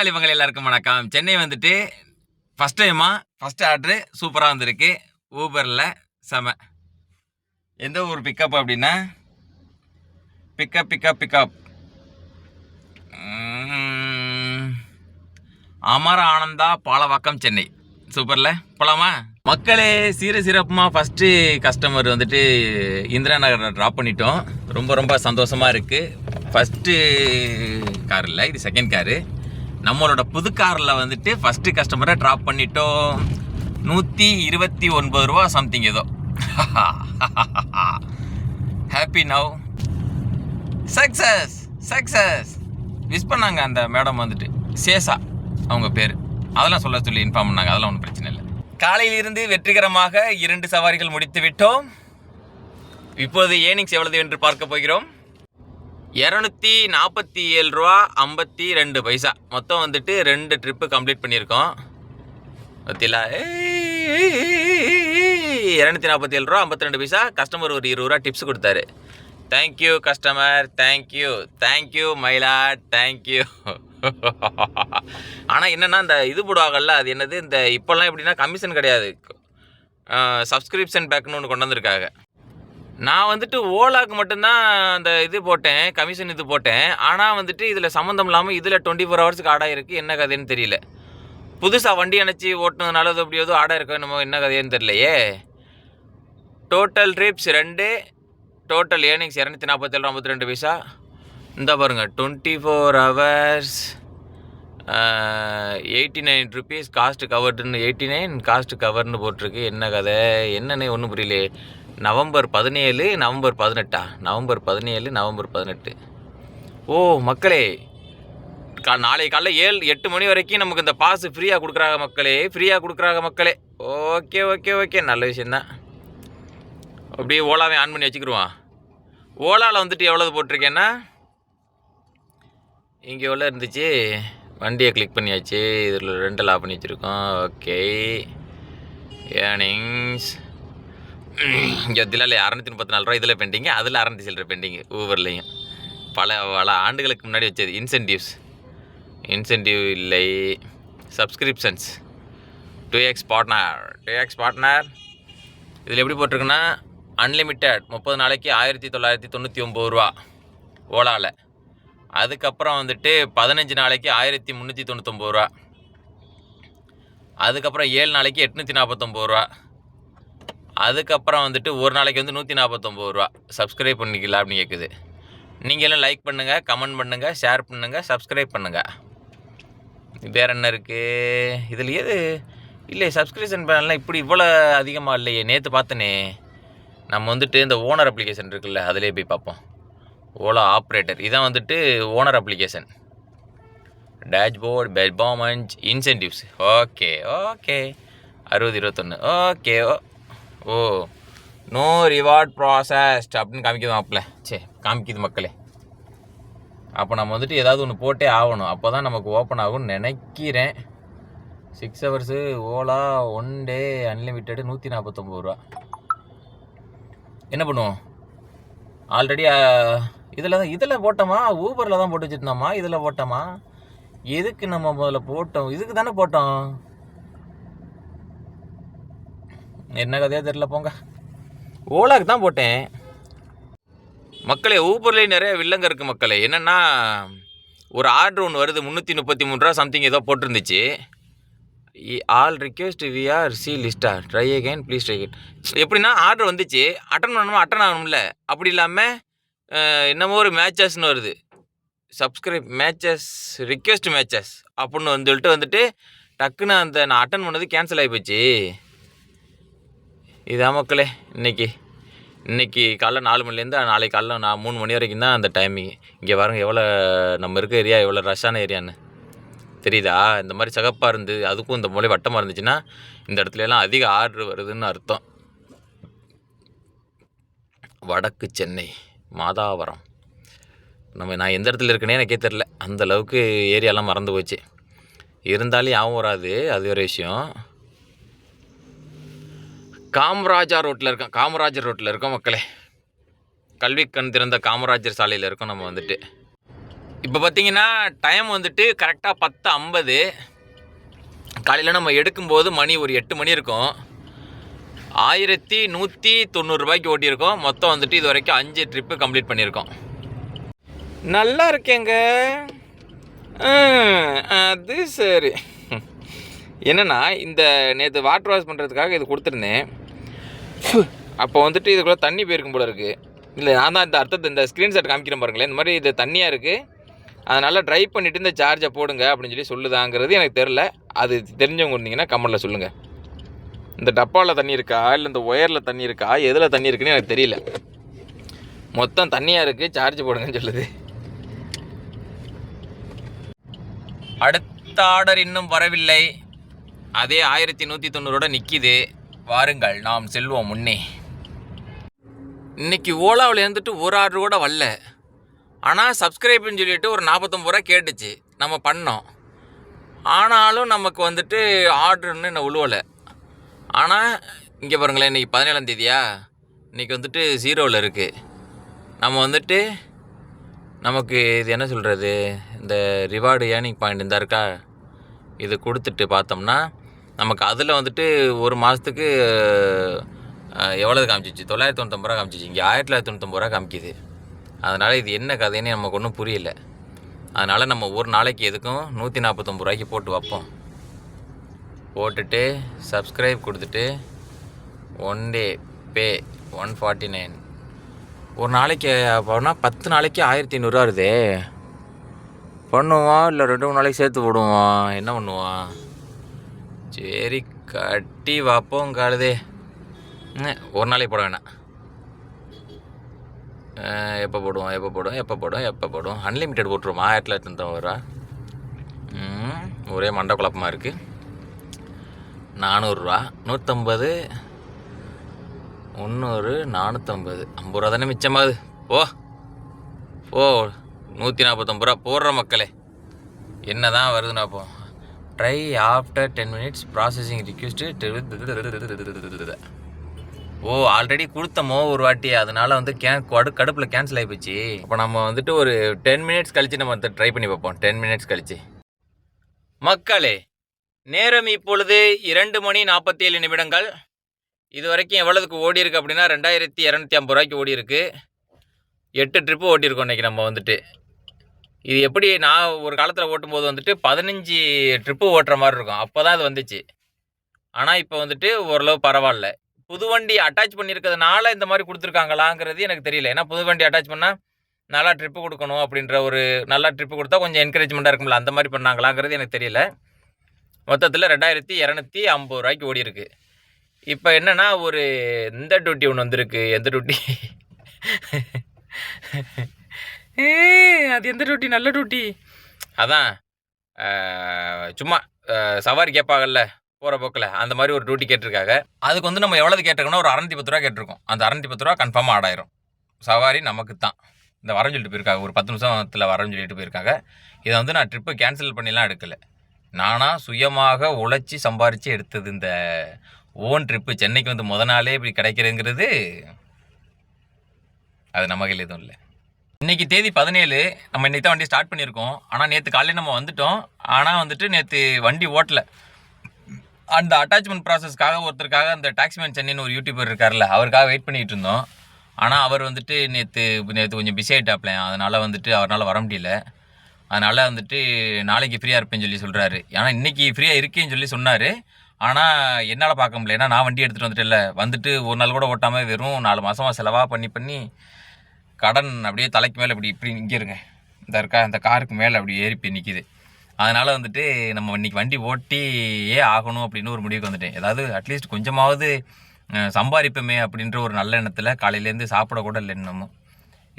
பங்காளி பங்காளி எல்லாருக்கும் வணக்கம். சென்னை வந்துட்டு ஃபஸ்ட் டைமா ஃபஸ்ட் ஆர்டரு சூப்பராக வந்திருக்கு. ஊபரில் செம. எந்த ஊர் பிக்கப் அப்படின்னா? பிக்கப் பிக்கப் பிக்கப் அமர ஆனந்தா பாலவாக்கம் சென்னை. சூப்பரில்? போகலாமா மக்களே சீர சிறப்புமாக ஃபஸ்ட்டு கஸ்டமர் வந்துட்டு இந்திரா நகரில் ட்ராப் பண்ணிட்டோம். ரொம்ப ரொம்ப சந்தோஷமாக இருக்குது ஃபஸ்ட்டு கார் இல்லை இது செகண்ட் காரு நம்மளோட புது காரில் வந்துட்டு ஃபஸ்ட்டு கஸ்டமரை ட்ராப் பண்ணிட்டோம். நூற்றி இருபத்தி ஒன்பது ரூபா சம்திங் ஏதோ. Happy now success success wish பண்ணாங்க அந்த மேடம் வந்துட்டு. சேஷா அவங்க பேர். அதெல்லாம் சொல்ல சொல்லி இன்ஃபார்ம் பண்ணாங்க. அதெல்லாம் ஒன்றும் பிரச்சனை இல்லை. காலையிலிருந்து வெற்றிகரமாக இரண்டு சவாரிகள் முடித்து விட்டோம் இப்போது ஏர்னிங்ஸ் எவ்வளவு என்று பார்க்க போகிறோம். இரநூத்தி நாற்பத்தி ஏழு ரூபா ஐம்பத்தி ரெண்டு பைசா. மொத்தம் வந்துட்டு ரெண்டு ட்ரிப்பு கம்ப்ளீட் பண்ணியிருக்கோம். பார்த்தீங்களா இரநூத்தி நாற்பத்தி ஏழு ரூபா ஐம்பத்தி ரெண்டு பைசா. கஸ்டமர் ஒரு இருபது ரூபா டிப்ஸ் கொடுத்தாரு. Thank you customer thank you thank you Mayila thank you ஆனால் என்னென்னா இந்த இது போடுவாங்கல்ல அது என்னது? இந்த இப்போல்லாம் எப்படின்னா கமிஷன் கிடையாது. சப்ஸ்கிரிப்ஷன் பேக்னு ஒன்று கொண்டு வந்திருக்காங்க. நான் வந்துட்டு ஓலாக்கு மட்டும்தான் அந்த இது போட்டேன் கமிஷன் இது போட்டேன். ஆனால் வந்துட்டு இதில் சம்மந்தம் இல்லாமல் இதில் டுவெண்ட்டி ஃபோர் ஹவர்ஸுக்கு ஆடாக இருக்குது என்ன கதைன்னு தெரியல. புதுசாக வண்டி அணைச்சி ஓட்டுனதுனால அது எப்படியாவது ஆடாக இருக்கோ என்னமோ என்ன கதைன்னு தெரியலையே. டோட்டல் ட்ரிப்ஸ் ரெண்டு டோட்டல் ஏர்னிங்ஸ் இரநூத்தி நாற்பத்தேழு ஐம்பத்தி ரெண்டு பைசா. இந்த பாருங்கள் twenty four hours eighty nine rupees cost கவர்டுன்னு eighty nine cost கவர்னு போட்டிருக்கு. என்ன கதை? என்னன்னே ஒன்றும் புரியலையே. நவம்பர் பதினேழு நவம்பர் பதினெட்டா? நவம்பர் பதினேழு நவம்பர் பதினெட்டு. ஓ மக்களே கா நாளை காலைல ஏழு எட்டு மணி வரைக்கும் நமக்கு இந்த பாஸ் ஃப்ரீயாக கொடுக்குறாங்க மக்களே ஃப்ரீயாக கொடுக்குறாங்க மக்களே. ஓகே ஓகே ஓகே நல்ல விஷயந்தான் அப்படியே ஓலாவே ஆன் பண்ணி வச்சுக்கிருவான். ஓலாவில் வந்துட்டு எவ்வளோது போட்டிருக்கேன்னா? இங்கே எவ்வளோ இருந்துச்சு? வண்டியை கிளிக் பண்ணியாச்சு. இதில் ரெண்டு லா பண்ணி வச்சுருக்கோம். ஓகே ஏர்னிங்ஸ் இதில் அறநூற்றி முப்பத்தி நாலு ரூபா இதில் பெண்டிங்கு அதில் அறநூற்றி சில்லற பெண்டிங்கு ஊபர்லேயும் பல பல ஆண்டுகளுக்கு முன்னாடி வச்சது. இன்சென்டிவ்ஸ் இன்சென்டிவ் இல்லை. Subscriptions two X partner two X partner இதில் எப்படி போட்டிருக்குன்னா அன்லிமிட்டெட் முப்பது நாளைக்கு ஆயிரத்தி தொள்ளாயிரத்தி தொண்ணூற்றி ஒம்பது ரூபா. ஓலாவில் அதுக்கப்புறம் வந்துட்டு பதினஞ்சு நாளைக்கு ஆயிரத்தி முந்நூற்றி தொண்ணூத்தொம்பது ரூபா. அதுக்கப்புறம் ஏழு நாளைக்கு எட்நூற்றி நாற்பத்தொம்பது ரூபா. அதுக்கப்புறம் வந்துட்டு ஒரு நாளைக்கு வந்து நூற்றி நாற்பத்தொம்பது ரூபா. சப்ஸ்கிரைப் பண்ணிக்கலாம் அப்படின்னு கேட்குது நீங்கள் எல்லாம் லைக் பண்ணுங்கள் கமெண்ட் பண்ணுங்கள் ஷேர் பண்ணுங்கள் சப்ஸ்கிரைப் பண்ணுங்கள் வேறு என்ன இருக்குது இதில் எது? இல்லை சப்ஸ்கிரிப்ஷன் பேனல்லாம் இப்படி இவ்வளோ அதிகமாக இல்லையே. நேற்று பார்த்தனே நம்ம வந்துட்டு இந்த ஓனர் அப்ளிகேஷன் இருக்குல்ல அதிலே போய் பார்ப்போம். ஓலா ஆப்ரேட்டர் இதான் வந்துட்டு owner application dashboard performance incentives okay okay அறுபது இருபத்தொன்று okay oh oh no reward processed அப்படின்னு காமிக்குது மாப்பிள்ள சே காமிக்குது மக்களே. அப்போ நம்ம வந்துட்டு ஏதாவது ஒன்று போட்டே ஆகணும். அப்போ தான் நமக்கு ஓப்பன் ஆகும்னு நினைக்கிறேன். Six hours Ola one day unlimited நூற்றி நாற்பத்தொம்பது ரூபா. என்ன பண்ணுவோம்? ஆல்ரெடி இதில் தான் இதில் போட்டோமா? ஊபரில் தான் போட்டு வச்சுருந்தோமா? இதில் போட்டோமா? எதுக்கு நம்ம முதல்ல போட்டோம்? இதுக்கு தானே போட்டோம்? என்ன கதையாக தெரில போங்க. ஓலாக்கு தான் போட்டேன். மக்களே ஊபர்லேயே நிறைய வில்லங்க இருக்குது மக்களே. என்னென்னா ஒரு ஆர்டர் ஒன்று வருது முந்நூற்றி முப்பத்தி மூணு ரூபா சம்திங் ஏதோ போட்டிருந்துச்சு. All request we are C லிஸ்டா try again please try again எப்படின்னா ஆர்டர் வந்துச்சு. அட்டன் பண்ணணும் அட்டன் ஆகணும்ல. அப்படி இல்லாமல் என்னமோ ஒரு மேட்சஸ்னு வருது. சப்ஸ்கிரைப் மேட்சஸ் ரிக்வெஸ்ட் மேட்சஸ் அப்படின்னு வந்து சொல்லிட்டு வந்துட்டு டக்குன்னு அந்த நான் அட்டன் பண்ணது கேன்சல் ஆகி போச்சு. இதான் மக்களே இன்னைக்கு இன்னைக்கு காலைல நாலு மணிலேருந்து நாளைக்கு காலைல நான் மூணு மணி வரைக்கும் தான் அந்த டைமிங் இங்கே வரங்க எவ்வளோ நம்ம இருக்க ஏரியா எவ்வளோ ரஷ்ஷான ஏரியான்னு தெரியுதா? இந்த மாதிரி சகப்பாக இருந்து அதுக்கும் இந்த மொழி வட்டமாக இருந்துச்சுன்னா இந்த இடத்துலலாம் அதிக ஆர்டர் வருதுன்னு அர்த்தம். வடக்கு சென்னை மாதாவரம். நம்ம நான் எந்த இடத்துல இருக்கேனே எனக்கே தெரில அந்த அளவுக்கு ஏரியாலாம் மறந்து போச்சு. இருந்தாலும் யாவும் வராது அது ஒரு விஷயம். காமராஜா ரோட்டில் இருக்கோம் காமராஜர் ரோட்டில் இருக்கோம் மக்களே. கல்வி கண் திறந்த காமராஜர் சாலையில் இருக்கோம் நம்ம வந்துட்டு. இப்போ பார்த்தீங்கன்னா டைம் வந்துட்டு கரெக்டாக பத்து ஐம்பது. காலையில் நம்ம எடுக்கும்போது மணி ஒரு எட்டு மணி இருக்கும். ஆயிரத்தி நூற்றி தொண்ணூறுரூபாய்க்கு ஓட்டியிருக்கோம். மொத்தம் வந்துட்டு இது வரைக்கும் அஞ்சு ட்ரிப்பு கம்ப்ளீட் பண்ணியிருக்கோம். நல்லா இருக்கேங்க. அது சரி. என்னன்னா இந்த நேற்று வாட்டர் வாஷ் பண்ணுறதுக்காக இது கொடுத்துருந்தேன். அப்போ வந்துட்டு இதுக்குள்ளே தண்ணி போயிருக்கும் போல இருக்குது இல்லை நான் தான் இந்த அர்த்தத்தை இந்த ஸ்க்ரீன்ஷாட் காமிக்கிறேன் பாருங்களேன். இந்த மாதிரி இது தண்ணியாக இருக்குது அதனால் ட்ரை பண்ணிவிட்டு இந்த சார்ஜை போடுங்க அப்படின்னு சொல்லி சொல்லுதாங்கிறது எனக்கு தெரில அது தெரிஞ்சவங்க இருந்தீங்கன்னா கமெண்டில் சொல்லுங்கள் இந்த டப்பாவில் தண்ணி இருக்கா? இல்லை இந்த ஒயரில் தண்ணி இருக்கா? எதில் தண்ணி இருக்குன்னு எனக்கு தெரியல. மொத்தம் தண்ணியாக இருக்குது சார்ஜ் போடுங்கன்னு சொல்லுது. அடுத்த ஆர்டர் இன்னும் வரவில்லை. அதே ஆயிரத்தி நூற்றி தொண்ணூறோட நிற்கிது வாருங்கள் நாம் செல்வோம் முன்னே. இன்னைக்கு ஓலாவில் இருந்துட்டு ஒரு ஆர்டர் கூட வரல. ஆனால் சப்ஸ்கிரைப்னு சொல்லிட்டு ஒரு நாற்பத்தொம்பது ரூபா கேட்டுச்சு. நம்ம பண்ணோம். ஆனாலும் நமக்கு வந்துட்டு ஆர்டர்னு நான் உழுவலை. ஆனால் இங்கே பாருங்களேன் இன்றைக்கி பதினேழாம் தேதியா? இன்றைக்கி வந்துட்டு ஜீரோவில் இருக்குது நம்ம வந்துட்டு நமக்கு இது என்ன சொல்கிறது இந்த ரிவார்டு ஏர்னிங் பாயிண்ட் இருந்தா இருக்கா? இது கொடுத்துட்டு பார்த்தோம்னா நமக்கு அதில் வந்துட்டு ஒரு மாதத்துக்கு எவ்வளோ காமிச்சிச்சு? தொள்ளாயிரத்தி தொண்ணூத்தொம்பது ரூபா காமிச்சிச்சு. இங்கே ஆயிரத்தி தொள்ளாயிரத்தி தொண்ணூத்தொம்பது ரூபா காமிக்குது. அதனால் இது என்ன கதைன்னு நமக்கு ஒன்றும் புரியல. அதனால் நம்ம ஒரு நாளைக்கு எதுக்கும் நூற்றி நாற்பத்தொம்பது ரூபாய்க்கு போட்டு வைப்போம். போட்டுட்டு சப்ஸ்கிரைப் கொடுத்துட்டு one day pay one forty nine ஒரு நாளைக்கு அப்போனா பத்து நாளைக்கு ஆயிரத்தி ஐநூறுரூவா வருதே. பண்ணுவான் இல்லை ரெண்டு மூணு நாளைக்கு சேர்த்து போடுவான் என்ன பண்ணுவான் சரி கட்டி வைப்போம் காலுதே. ஒரு நாளைக்கு போட வேணாம். எப்போ போடுவோம் எப்போ போடுவோம் எப்போ போடுவோம் எப்போ போடுவோம்? அன்லிமிட்டெட் போட்டுருவோம்? ஆயிரத்தி தொள்ளாயிரத்தி தொண்ணூறு ஒரே மண்ட குழப்பமாக இருக்குது நானூறுரூவா நூற்றம்பது முந்நூறு. நானூற்றம்பது ஐம்பது ரூபா தானே மிச்சமாகுது ஓ ஓ நூற்றி நாற்பத்தொம்பது ரூபா போடுற மக்களே. என்ன தான் வருதுண்ணா அப்போ try after ten minutes processing request oh already கொடுத்தமோ ஒரு வாட்டி. அதனால வந்து கே கடு கடுப்பில் கேன்சல் ஆகி போச்சு அப்போ நம்ம வந்துட்டு ஒரு டென் மினிட்ஸ் கழித்து நம்ம ட்ரை பண்ணி பார்ப்போம். டென் மினிட்ஸ் கழித்து மக்களே நேரம் இப்பொழுது இரண்டு மணி நாற்பத்தி ஏழு நிமிடங்கள். இது வரைக்கும் எவ்வளோதுக்கு ஓடி இருக்கு அப்படின்னா ரெண்டாயிரத்தி இரநூத்தி ஐம்பது ரூபாய்க்கு ஓடி இருக்கு எட்டு ட்ரிப்பு ஓட்டியிருக்கோம் இன்றைக்கி நம்ம வந்துட்டு. இது எப்படி நான் ஒரு காலத்தில் ஓட்டும்போது வந்துட்டு பதினஞ்சு ட்ரிப்பு ஓட்டுற மாதிரி இருக்கும். அப்போ தான் அது வந்துச்சு. ஆனால் இப்போ வந்துட்டு ஓரளவு பரவாயில்ல. புது வண்டி அட்டாச் பண்ணியிருக்கிறதுனால இந்த மாதிரி கொடுத்துருக்காங்களாங்கிறது எனக்கு தெரியல. ஏன்னா புது வண்டி அட்டாச் பண்ணால் நல்லா ட்ரிப்பு கொடுக்கணும் அப்படின்ற ஒரு நல்லா ட்ரிப்பு கொடுத்தா கொஞ்சம் என்கரேஜ்மெண்ட்டாக இருக்கும்ல. அந்த மாதிரி பண்ணாங்களாங்கிறது எனக்கு தெரியல. மொத்தத்தில் ரெண்டாயிரத்தி இரநூத்தி ஐம்பது ரூபாய்க்கு ஓடி இருக்கு இப்போ என்னென்னா ஒரு இந்த டியூட்டி ஒன்று வந்திருக்கு. எந்த அது எந்த டூட்டி நல்ல டூட்டி அதான் சும்மா சவாரி கேட்பாங்கல்ல போகிற போக்கில் அந்த மாதிரி ஒரு டூட்டி கேட்டிருக்காங்க. அதுக்கு வந்து நம்ம எவ்வளவு கேட்டிருக்கோம்னா ஒரு அறநூத்தி பத்து ரூபா கேட்டிருக்கோம். அந்த அறநூத்தி பத்து ரூபா கன்ஃபார்மாக ஆடாயிரும். சவாரி நமக்கு தான் இந்த வரேன்னு சொல்லிட்டு போயிருக்காங்க. ஒரு பத்து நிமிஷத்தில் வரேன்னு சொல்லிட்டு போயிருக்காங்க. இதை வந்து நான் ட்ரிப்பு கேன்சல் பண்ணிலாம் எடுக்கலை. நானாக சுயமாக உழைச்சி சம்பாரித்து எடுத்தது இந்த ஓன் ட்ரிப்பு சென்னைக்கு வந்து முத நாளே இப்படி கிடைக்கிறதுங்கிறது அது நம்ம கையில் எதுவும் இல்லை. இன்னைக்கு தேதி பதினேழு. நம்ம இன்னைக்கு தான் வண்டி ஸ்டார்ட் பண்ணியிருக்கோம். ஆனால் நேற்று காலையில் நம்ம வந்துட்டோம். ஆனால் வந்துட்டு நேற்று வண்டி ஓட்டலை. அந்த அட்டாச்மெண்ட் ப்ராசஸ்க்காக ஒருத்தருக்காக அந்த டாக்ஸிமேன் சென்னைன்னு ஒரு யூடியூபர் இருக்கார்ல அவருக்காக வெயிட் பண்ணிட்டு இருந்தோம். ஆனால் அவர் வந்துட்டு நேற்று நேற்று கொஞ்சம் பிஸி ஆகிட்டாப்ல அதனால் வந்துட்டு அவரால் வர முடியல. அதனால் வந்துட்டு நாளைக்கு ஃப்ரீயாக இருப்பேன்னு சொல்லி சொல்கிறாரு ஏன்னா இன்னைக்கு ஃப்ரீயாக இருக்கேன்னு சொல்லி சொன்னார். ஆனால் என்னால் பார்க்க முடியல. ஏன்னா நான் வண்டி எடுத்துகிட்டு வந்துட்டேன்ல. வந்துட்டு ஒரு நாள் கூட ஓட்டாமல் வெறும் நாலு மாதமாக செலவாக பண்ணி பண்ணி கடன் அப்படியே தலைக்கு மேலே இப்படி இப்படி நிற்கிருங்க இந்த இருக்கா இந்த காருக்கு மேலே அப்படி ஏறி போய் நிற்கிது அதனால் வந்துட்டு நம்ம இன்னைக்கு வண்டி ஓட்டியே ஆகணும் அப்படின்னு ஒரு முடிவுக்கு வந்துட்டேன். ஏதாவது அட்லீஸ்ட் கொஞ்சமாவது சம்பாதிப்போமே அப்படின்ற ஒரு நல்ல எண்ணத்தில் காலையிலேருந்து சாப்பிடக்கூட இல்லை இன்னமும்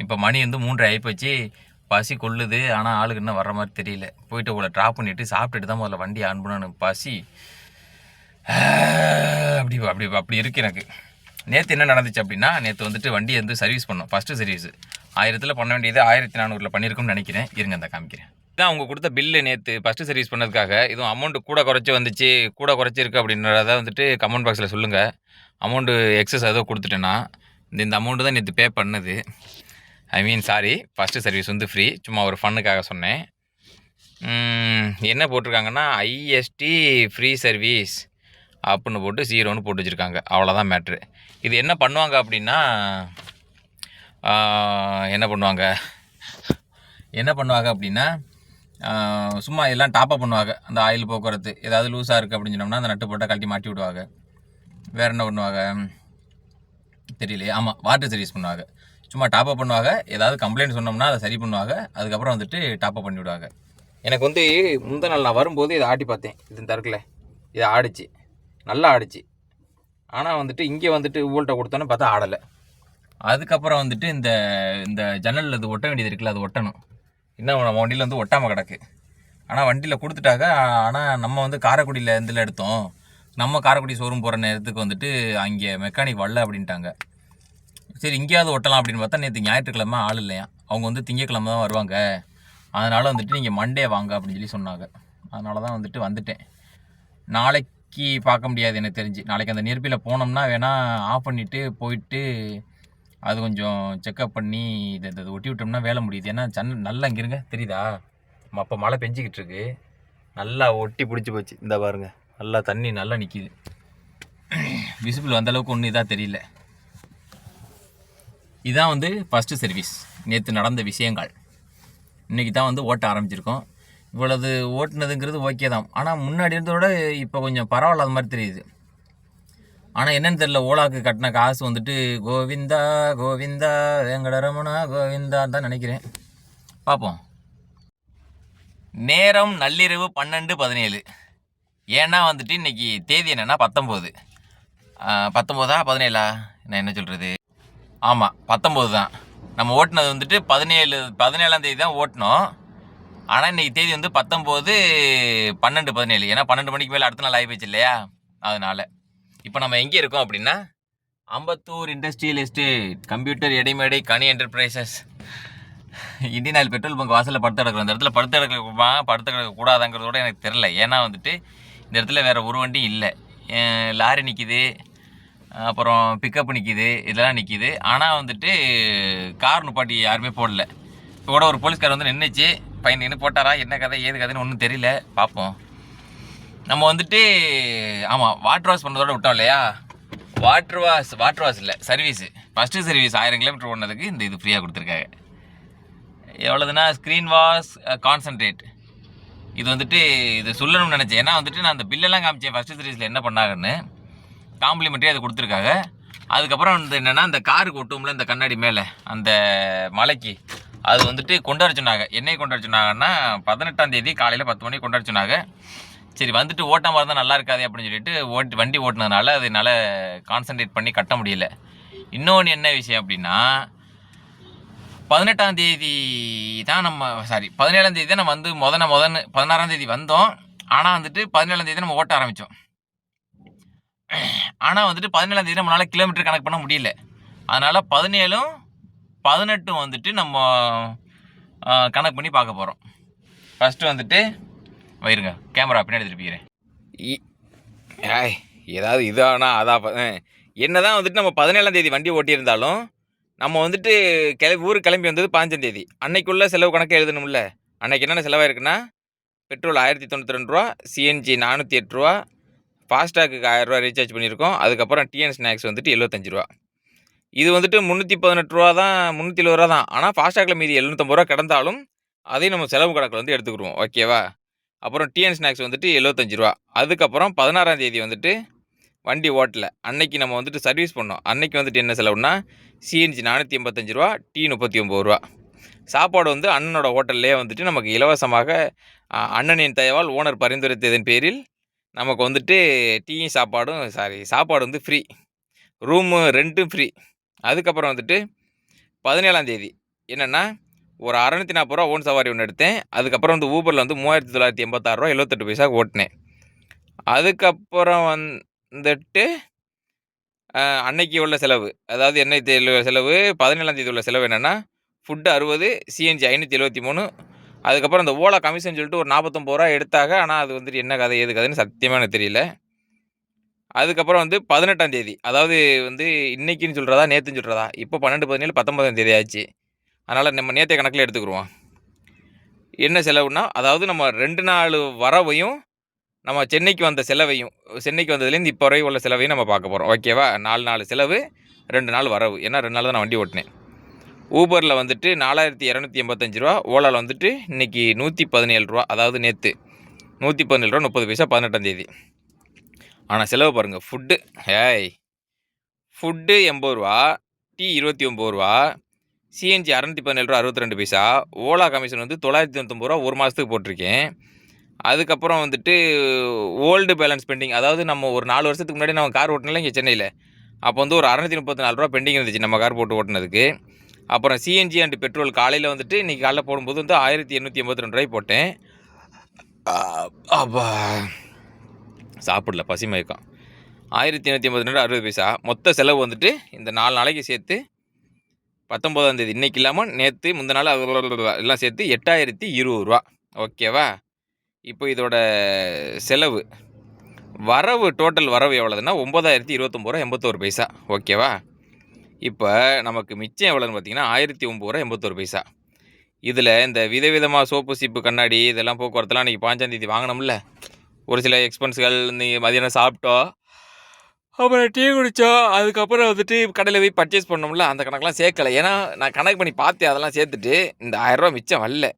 இப்போ மணி வந்து மூன்றரை ஆகிப்போச்சு பசி கொள்ளுது. ஆனால் ஆளுக்கு இன்னும் வர்ற மாதிரி தெரியல. போயிட்டு உங்களை ட்ராப் பண்ணிவிட்டு சாப்பிட்டுட்டு தான் முதல்ல வண்டி அனுப்பணும் பசி. அப்படி அப்படி அப்படி இருக்கு எனக்கு. நேற்று என்ன நடந்துச்சு அப்படின்னா நேற்று வந்துட்டு வண்டி வந்து சர்வீஸ் பண்ணோம். ஃபஸ்ட்டு சர்வீஸ் ஆயிரத்தில் பண்ண வேண்டியது ஆயிரத்தி நானூறில் பண்ணியிருக்கோம்னு நினைக்கிறேன். இருங்க அந்த காமிக்கிறேன். இதான் அவங்க கொடுத்த பில்லு நேற்று ஃபஸ்ட்டு சர்வீஸ் பண்ணதுக்காக இதுவும் அமௌண்ட் கூட குறைச்சி வந்துச்சு. கூட குறைச்சிருக்கு அப்படின்றத வந்துட்டு கமெண்ட் பாக்ஸில் சொல்லுங்கள் அமௌண்ட்டு எக்ஸஸ் ஏதோ கொடுத்துட்டேன்னா இந்த இந்த அமௌண்ட்டு தான் நேற்று பே பண்ணது. I mean sorry first service வந்து ஃப்ரீ சும்மா ஒரு ஃபன்னுக்காக சொன்னேன். என்ன போட்டிருக்காங்கன்னா ஐஎஸ்டி ஃப்ரீ சர்வீஸ் அப்புன்னு போட்டு ஜீரோன்னு போட்டு வச்சுருக்காங்க. அவ்வளோதான் மேட்ரு இது என்ன பண்ணுவாங்க அப்படின்னா என்ன பண்ணுவாங்க? என்ன பண்ணுவாங்க அப்படின்னா சும்மா எல்லாம் டாப்அப் பண்ணுவாங்க. அந்த ஆயில் போக்குவரத்து ஏதாவது லூஸாக இருக்குது அப்படின்னு சொன்னோம்னா அந்த நட்டு போட்டால் கழட்டி மாட்டி விடுவாங்க. வேறு என்ன பண்ணுவாங்க? தெரியலையே. ஆமாம் வாட்டர் சர்வீஸ் பண்ணுவாங்க. சும்மா டாப்அப் பண்ணுவாங்க. ஏதாவது கம்ப்ளைண்ட் சொன்னோம்னா அதை சரி பண்ணுவாங்க. அதுக்கப்புறம் வந்துட்டு டாப்அப் பண்ணி விடுவாங்க எனக்கு வந்து முந்த நாள் நான் வரும்போது இதை ஆட்டி பார்த்தேன். இது தரக்குல. இதை ஆடிச்சு. நல்லா ஆடிச்சு. ஆனால் வந்துட்டு இங்கே வந்துட்டு ஊல்ட்ட கொடுத்தோன்னு பார்த்தா ஆடலை. அதுக்கப்புறம் வந்துட்டு இந்த இந்த ஜன்னலில் இது ஒட்ட வேண்டியது இருக்குல்ல அது ஒட்டணும். இன்னும் நம்ம வண்டியில் வந்து ஒட்டாமல் கிடக்கு. ஆனால் வண்டியில் கொடுத்துட்டாங்க ஆனால் நம்ம வந்து காரைக்குடியில் இதில் எடுத்தோம். நம்ம காரைக்குடி ஷோரூம் போகிற நேரத்துக்கு வந்துட்டு அங்கே மெக்கானிக் வரல அப்படின்ட்டாங்க. சரி இங்கேயாவது ஒட்டலாம் அப்படின்னு பார்த்தா நேற்று ஞாயிற்றுக்கிழமை ஆள் இல்லையா? அவங்க வந்து திங்கக்கிழமை தான் வருவாங்க. அதனால் வந்துட்டு நீங்கள் மண்டே வாங்க அப்படின்னு சொல்லி சொன்னாங்க. அதனால தான் வந்துட்டு வந்துட்டேன். நாளைக்கு பார்க்க முடியாது எனக்கு தெரிஞ்சு. நாளைக்கு அந்த நியர்பியில் போனோம்னா வேணால் ஆஃப் பண்ணிவிட்டு போயிட்டு அது கொஞ்சம் செக்கப் பண்ணி இதை இதை ஒட்டி விட்டோம்னா வேலை முடியுது. ஏன்னா சன் நல்லா இங்கே இருங்க. தெரியுதா? அப்போ மழை பெஞ்சிக்கிட்டு இருக்கு. நல்லா ஒட்டி பிடிச்சி போச்சு. இந்த பாருங்க. நல்லா தண்ணி நல்லா நிற்கிது விசிபிள் வந்தளவுக்கு ஒன்றும் இதாக தெரியல. இதான் வந்து ஃபஸ்ட்டு சர்வீஸ் நேற்று நடந்த விஷயங்கள். இன்றைக்கி தான் வந்து ஓட்ட ஆரம்பிச்சிருக்கோம். இவ்வளவு ஓட்டுனதுங்கிறது ஓகே தான். ஆனால் முன்னாடி இருந்ததோட இப்போ கொஞ்சம் பரவாயில்லாத மாதிரி தெரியுது. ஆனால் என்னன்னு தெரியல ஓலாக்கு கட்டின காசு வந்துட்டு கோவிந்தா கோவிந்தா வெங்கடரமணா கோவிந்தான்னு தான் நினைக்கிறேன். பார்ப்போம். நேரம் நள்ளிரவு பன்னெண்டு பதினேழு. ஏன்னா வந்துட்டு இன்னைக்கு தேதி என்னென்னா பத்தொம்போது. பத்தொம்போதா பதினேழா? நான் என்ன சொல்கிறது ஆமாம் பத்தொம்போது தான் நம்ம ஓட்டுனது வந்துட்டு பதினேழு பதினேழாம் தேதி தான் ஓட்டினோம். ஆனால் இன்னைக்கு தேதி வந்து பத்தொம்போது பன்னெண்டு பதினேழு. ஏன்னா பன்னெண்டு மணிக்கு மேலே அடுத்த நாள் ஆகிப்போச்சு இல்லையா? அதனால். இப்போ நம்ம எங்கே இருக்கோம் அப்படின்னா Ambattur industrial estate computer எடைமேடை Kani enterprises Indian Oil petrol bunk வாசலில் படுத்து கிடக்குறோம். இந்த இடத்துல படுத்து கிடக்குமா படுத்து கிடக்க எனக்கு தெரில ஏன்னா வந்துட்டு இந்த இடத்துல வேறு ஒரு வண்டியும் இல்லை. லாரி நிற்கிது அப்புறம் பிக்கப் நிற்கிது இதெல்லாம் நிற்கிது ஆனால் வந்துட்டு கார் நுப்பாட்டி யாருமே போடல. இப்போ கூட ஒரு போலீஸ்கார் வந்து நின்றுச்சு பையன் நின்று போட்டாரா என்ன கதை ஏது கதைன்னு ஒன்றும் தெரியல. பார்ப்போம் நம்ம வந்துட்டு ஆமாம் வாட்டர் வாஷ் பண்ணுறதோட விட்டோம் இல்லையா? வாட்டர் வாஷ் வாட்டர் வாஷ் இல்லை சர்வீஸு ஃபஸ்ட்டு சர்வீஸ் ஆயிரம் கிலோமீட்டர் ஓடினதுக்கு இந்த இது ஃப்ரீயாக கொடுத்துருக்காங்க. எவ்வளோதுன்னா ஸ்க்ரீன் வாஷ் கான்சன்ட்ரேட் இது வந்துட்டு இது சொல்லணும்னு நினச்சேன். ஏன்னா வந்துட்டு நான் அந்த பில்லெல்லாம் காமிச்சேன் ஃபஸ்ட்டு சர்வீஸில் என்ன பண்ணாங்கன்னு. காம்ப்ளிமெண்ட்ரி அதை கொடுத்துருக்காங்க. அதுக்கப்புறம் வந்து என்னென்னா இந்த காருக்கு ஒட்டும்ல இந்த கண்ணாடி மேலே அந்த மலைக்கு. அது வந்துட்டு கொண்டாட சொன்னாங்க. என்னை கொண்டாட சொன்னாங்கன்னா பதினெட்டாம் தேதி காலையில் பத்து மணிக்கு கொண்டாட சொன்னாங்க. சரி வந்துட்டு ஓட்டாமல் இருந்தால் நல்லா இருக்காது அப்படின்னு சொல்லிட்டு ஓட்டி வண்டி ஓட்டினதுனால அது என்னால் கான்சன்ட்ரேட் பண்ணி கட்ட முடியல. இன்னொன்று என்ன விஷயம் அப்படின்னா பதினெட்டாம் தேதி தான் நம்ம சாரி பதினேழாம் தேதி தான் நம்ம வந்து முதன முதன்னு பதினாறாம் தேதி வந்தோம். ஆனால் வந்துட்டு பதினேழாம் தேதி நம்ம ஓட்ட ஆரம்பித்தோம் ஆனால் வந்துட்டு பதினேழாம் தேதி நம்மளால் கிலோமீட்டர் கணக்கு பண்ண முடியல. அதனால் பதினேழும் பதினெட்டும் வந்துட்டு நம்ம கணக்கு பண்ணி பார்க்க போகிறோம் ஃபஸ்ட்டு வந்துட்டு வயிருங்க கேமரா பின்னாடி திருப்பிக்கிறேன் ஏய் ஏதாவது இதானா அதான் என்ன தான் வந்துட்டு நம்ம பதினேழாம் தேதி வண்டி ஓட்டியிருந்தாலும் நம்ம வந்துட்டு கிளம்பி ஊருக்கு கிளம்பி வந்தது பாஞ்சாம் தேதி. அன்னைக்குள்ள செலவு கணக்கு எழுதணும்ல. அன்னைக்கு என்னென்ன செலவாயிருக்குன்னா பெட்ரோல் ஆயிரத்தி தொண்ணூற்றி ரெண்டு ரூபா சிஎன்ஜி நானூற்றி எட்டு ரூபா ஃபாஸ்டாக்கு ஆயிரரூவா ரீசார்ஜ் பண்ணியிருக்கோம். அதுக்கப்புறம் டிஎன் ஸ்நாக்ஸ் வந்துட்டு எழுபத்தஞ்சு ரூபா. இது வந்துட்டு முந்நூற்றி பதினெட்டு ரூபா தான் முந்நூற்றி இருபது ரூபா தான். ஆனால் ஃபாஸ்டாகில் மீதி எழுநூற்றம்பது ரூபா கிடந்தாலும் அதையும் நம்ம செலவு கணக்கில் வந்து எடுத்துக்கிடுவோம். ஓகேவா அப்புறம் டிஎன் ஸ்நாக்ஸ் வந்துட்டு எழுபத்தஞ்சு ரூபா. அதுக்கப்புறம் பதினாறாம் தேதி வந்துட்டு வண்டி ஓட்டல. அன்னைக்கு நம்ம வந்துட்டு சர்வீஸ் பண்ணோம். அன்னைக்கு வந்துட்டு என்ன செலவுனா சிஎன்ஜி நானூற்றி எண்பத்தஞ்சு ரூபா டீ முப்பத்தி ஒம்பது ரூபா. சாப்பாடு வந்து அண்ணனோட ஹோட்டல்லே வந்துட்டு நமக்கு இலவசமாக அண்ணனின் தயவால் ஓனர் பரிந்துரைத்ததன் பேரில் நமக்கு வந்துட்டு டீயும் சாப்பாடும் சாரி சாப்பாடு வந்து ஃப்ரீ ரூமு ரெண்ட்டும் ஃப்ரீ அதுக்கப்புறம் வந்துட்டு பதினேழாம் தேதி. என்னென்னா ஒரு அறநூற்றி நாற்பது ரூபா ஓன் சவாரி ஒன்று எடுத்தேன். அதுக்கப்புறம் வந்து ஊபரில் வந்து மூவாயிரத்தி தொள்ளாயிரத்தி எண்பத்தாறு ரூபா எழுபத்தெட்டு பைசா ஓட்டினேன். அதுக்கப்புறம் வந்துட்டு அன்னைக்கு உள்ள செலவு அதாவது என்னைக்கு தெ- செலவு பதினேழாம் தேதி உள்ள செலவு என்னென்னா ஃபுட்டு அறுபது சிஎன்ஜி ஐநூற்றி எழுபத்தி மூணு. அதுக்கப்புறம் அந்த ஓலா கமிஷன் சொல்லிட்டு ஒரு நாற்பத்தொம்பது ரூபா எடுத்தாங்க. ஆனால் அது வந்துட்டு என்ன கதை ஏது கதைன்னு சத்தியமாக எனக்கு தெரியல. அதுக்கப்புறம் வந்து பதினெட்டாம் தேதி. அதாவது வந்து இன்னைக்குன்னு சொல்கிறதா நேற்றுன்னு சொல்கிறதா இப்போ பன்னெண்டு பதினேழு பத்தொன்பதாம் தேதி ஆச்சு. அதனால் நம்ம நேற்றைய கணக்கில் எடுத்துக்கிருவோம். என்ன செலவுனா அதாவது நம்ம ரெண்டு நாள் வரவையும் நம்ம சென்னைக்கு வந்த செலவையும் சென்னைக்கு வந்ததுலேருந்து இப்போ வரை உள்ள செலவையும் நம்ம பார்க்க போகிறோம் ஓகேவா நாலு நாலு செலவு ரெண்டு நாள் வரவு. ஏன்னா ரெண்டு நாள் தான் நான் வண்டி ஓட்டினேன். ஊபரில் வந்துட்டு நாலாயிரத்தி இரநூத்தி எண்பத்தஞ்சு ரூபா ஓலாவில் வந்துட்டு இன்றைக்கி நூற்றி பதினேழு ரூபா அதாவது நேற்று நூற்றி பதினேழு ரூபா முப்பது பைசா பதினெட்டாம் தேதி. ஆனால் செலவு பாருங்கள் ஃபுட்டு ஏய் ஃபுட்டு எண்பது ரூபா டீ இருபத்தி ஒம்பது ரூபா சிஎன்ஜி அறநூற்றி பதினேழு ரூபா அறுபத்தி ரெண்டு பைசா ஓலா கமிஷன் வந்து தொள்ளாயிரத்தி தொண்ணூத்தொம்பது ரூபா ஒரு மாதத்துக்கு போட்டிருக்கேன். அதுக்கப்புறம் வந்துட்டு ஓல்டு பேலன்ஸ் பெண்டிங் அதாவது நம்ம ஒரு நாலு வருஷத்துக்கு முன்னாடி நம்ம கார் ஓட்டினல இங்கே சென்னையில். அப்போ வந்து ஒரு அறநூற்றி முப்பத்தி நாலு ரூபா பெண்டிங் இருந்துச்சு நம்ம கார் போட்டு ஓட்டினதுக்கு. அப்புறம் சிஎன்ஜி அண்ட் பெட்ரோல் காலையில் வந்துட்டு இன்றைக்கி காலைல போடும்போது வந்து ஆயிரத்தி எண்ணூற்றி எண்பத்தி ரெண்டு ரூபாய் போட்டேன். அப்பா. சாப்பிடல பசி மயக்கம். ஆயிரத்தி எண்ணூற்றி ஐம்பது ரெண்டு அறுபது பைசா. மொத்த செலவு வந்துட்டு இந்த நாலு நாளைக்கு சேர்த்து பத்தொம்போதாம் தேதி. இன்றைக்கி இல்லாமல் நேற்று முந்த நாள் எல்லாம் சேர்த்து எட்டாயிரத்தி இருபது ரூபா. ஓகேவா இப்போ இதோட செலவு. வரவு டோட்டல் வரவு எவ்வளோதுன்னா ஒம்பதாயிரத்தி இருபத்தொம்பது ரூபா எண்பத்தோரு பைசா. ஓகேவா இப்போ நமக்கு மிச்சம் எவ்வளோன்னு பார்த்தீங்கன்னா ஆயிரத்தி ஒம்பது ரூபா எண்பத்தோரு பைசா. இதில் இந்த விதவிதமாக சோப்பு சீப்பு கண்ணாடி இதெல்லாம் போக்குவரத்துலாம் இன்றைக்கி பாஞ்சாந்தேதி வாங்கினோம்ல. ஒரு சில எக்ஸ்பென்ஸ்கள் நீ மதியானம் சாப்பிட்டோம் அப்புறம் டீ குடித்தோம் அதுக்கப்புறம் வந்துட்டு கடையில் போய் பர்ச்சேஸ் பண்ணோம்ல அந்த கணக்கெலாம் சேர்க்கலை. ஏன்னா நான் கணக்கு பண்ணி பார்த்தேன் அதெல்லாம் சேர்த்துட்டு இந்த ஆயிரரூவா மிச்சம் வரல.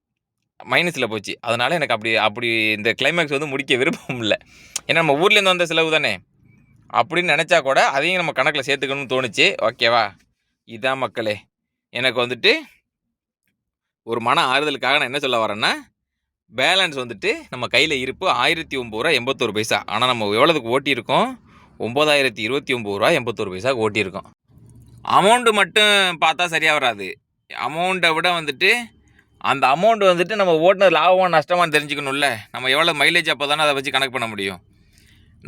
மைனஸில் போச்சு. அதனால் எனக்கு அப்படி அப்படி இந்த கிளைமேக்ஸ் வந்து முடிக்க விருப்பம் இல்லை. ஏன்னா நம்ம ஊர்லேருந்து வந்த செலவு தானே. அப்படின்னு நினச்சா கூட அதையும் நம்ம கணக்கில் சேர்த்துக்கணும்னு தோணுச்சு. ஓகேவா இதான் மக்களே. எனக்கு வந்துட்டு ஒரு மன ஆறுதலுக்காக நான் என்ன சொல்ல வரேன்னா பேலன்ஸ் வந்துட்டு நம்ம கையில் இருப்பு ஆயிரத்தி ஒம்பது ரூபா எண்பத்தோரு பைசா. ஆனால் நம்ம எவ்வளோதுக்கு ஓட்டியிருக்கோம்? ஒம்பதாயிரத்தி இருபத்தி ஒம்பது ரூபா எண்பத்தோரு பைசா ஓட்டியிருக்கோம். அமௌண்ட்டு மட்டும் பார்த்தா சரியாக வராது. அமௌண்ட்டை விட வந்துட்டு அந்த அமௌண்ட் வந்துட்டு நம்ம ஓட்டினது லாபமாக நஷ்டமானு தெரிஞ்சுக்கணும்ல. நம்ம எவ்வளோ மைலேஜ் அப்போ தானே அதை வச்சு கணக்கு பண்ண முடியும்.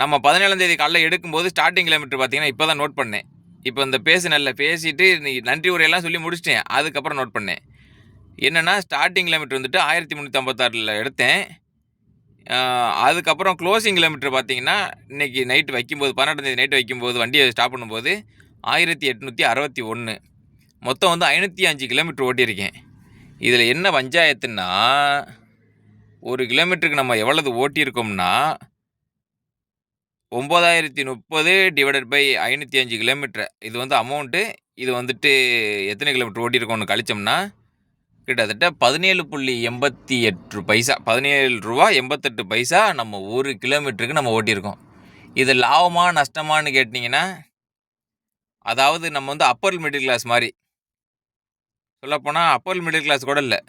நம்ம பதினேழாம் தேதி காலைல எடுக்கும்போது ஸ்டார்டிங் கிலோமீட்டர் பார்த்தீங்கன்னா இப்போ தான் நோட் பண்ணேன். இப்போ இந்த பேசுனல்ல பேசிட்டு இன்றைக்கி நன்றி உரையெல்லாம் சொல்லி முடிச்சிட்டேன். அதுக்கப்புறம் நோட் பண்ணேன். என்னென்னா ஸ்டார்டிங் கிலோமீட்டர் வந்துட்டு ஆயிரத்தி முந்நூற்றி ஐம்பத்தாறில் எடுத்தேன். அதுக்கப்புறம் க்ளோசிங் கிலோமீட்டர் பார்த்தீங்கன்னா இன்றைக்கி நைட்டு வைக்கும்போது பன்னெண்டாம் தேதி நைட்டு வைக்கும்போது வண்டியை ஸ்டாப் பண்ணும்போது ஆயிரத்தி எட்நூற்றி அறுபத்தி ஒன்று மொத்தம் வந்து ஐநூற்றி அஞ்சு கிலோமீட்டர் ஓட்டியிருக்கேன். இதில் என்ன பஞ்சாயத்துன்னா ஒரு கிலோமீட்டருக்கு நம்ம எவ்வளவு ஓட்டியிருக்கோம்னா ஒம்பதாயிரத்தி முப்பது டிவைடட் பை ஐநூற்றி அஞ்சு கிலோமீட்டர் இது வந்து அமௌண்ட்டு இது வந்துட்டு எத்தனை கிலோமீட்டர் ஓட்டியிருக்கோம்னு கழிச்சோம்னா கிட்டத்தட்ட பதினேழு புள்ளி எண்பத்தி எட்டு பைசா பதினேழு ரூபா எண்பத்தெட்டு பைசா நம்ம ஒரு கிலோமீட்டருக்கு நம்ம ஓட்டியிருக்கோம். இது லாபமா நஷ்டமான்னு கேட்டிங்கன்னா அதாவது நம்ம வந்து அப்பர் மிடில் கிளாஸ் மாதிரி. சொல்லப்போனால் அப்பர் மிடில் கிளாஸ் கூட இல்லை.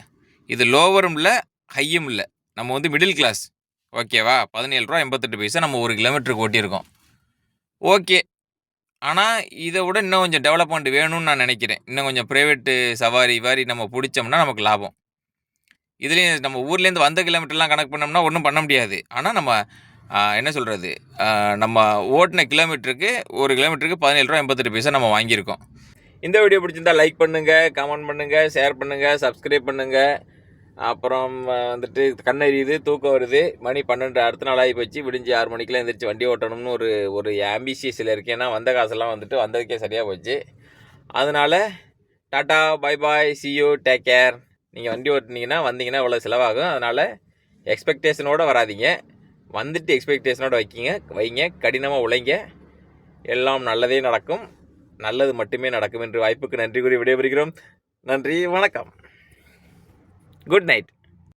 இது லோவரும் இல்லை ஹையும் இல்லை. நம்ம வந்து மிடில் கிளாஸ் ஓகேவா பதினேழு ரூபா எண்பத்தெட்டு பைசா நம்ம ஒரு கிலோமீட்டருக்கு ஓட்டியிருக்கோம். ஓகே ஆனால் இதை விட இன்னும் கொஞ்சம் டெவலப்மெண்ட் வேணும்னு நான் நினைக்கிறேன். இன்னும் கொஞ்சம் ப்ரைவேட்டு சவாரி வாரி நம்ம பிடிச்சோம்னா நமக்கு லாபம். இதுலேயும் நம்ம ஊர்லேருந்து வந்த கிலோமீட்டர்லாம் கணக்கு பண்ணோம்னா ஒன்றும் பண்ண முடியாது. ஆனால் நம்ம என்ன சொல்கிறது நம்ம ஓட்டின கிலோமீட்டருக்கு ஒரு கிலோமீட்டருக்கு பதினேழு ரூபா எண்பத்தெட்டு பைசா நம்ம வாங்கியிருக்கோம். இந்த வீடியோ பிடிச்சிருந்தா லைக் பண்ணுங்கள் கமெண்ட் பண்ணுங்கள் ஷேர் பண்ணுங்கள் சப்ஸ்கிரைப் பண்ணுங்கள் அப்புறம் வந்துட்டு வந்துட்டு கண்ணெறியுது தூக்கம் வருது. மணி பன்னெண்டு அடுத்த நாள் ஆகி போச்சு விடிஞ்சு ஆறு மணிக்கெலாம் எழுந்திரிச்சு வண்டி ஓட்டணும்னு ஒரு ஒரு ஆம்பிஷியஸில் இருக்கேன். ஏன்னா வந்த காசெல்லாம் வந்துட்டு வந்ததுக்கே சரியாக போச்சு. அதனால் tata bye bye see you take care நீங்கள் வண்டி ஓட்டினீங்கன்னா வந்தீங்கன்னா இவ்வளோ செலவாகும். அதனால் எக்ஸ்பெக்டேஷனோடு வராதீங்க. வந்துட்டு எக்ஸ்பெக்டேஷனோட வைக்கிங்க வைங்க. கடினமாக உழைங்க. எல்லாம் நல்லதே நடக்கும். நல்லது மட்டுமே நடக்கும் என்று வாய்ப்புக்கு நன்றி கூறி விடைபெறுகிறோம். நன்றி வணக்கம். Good night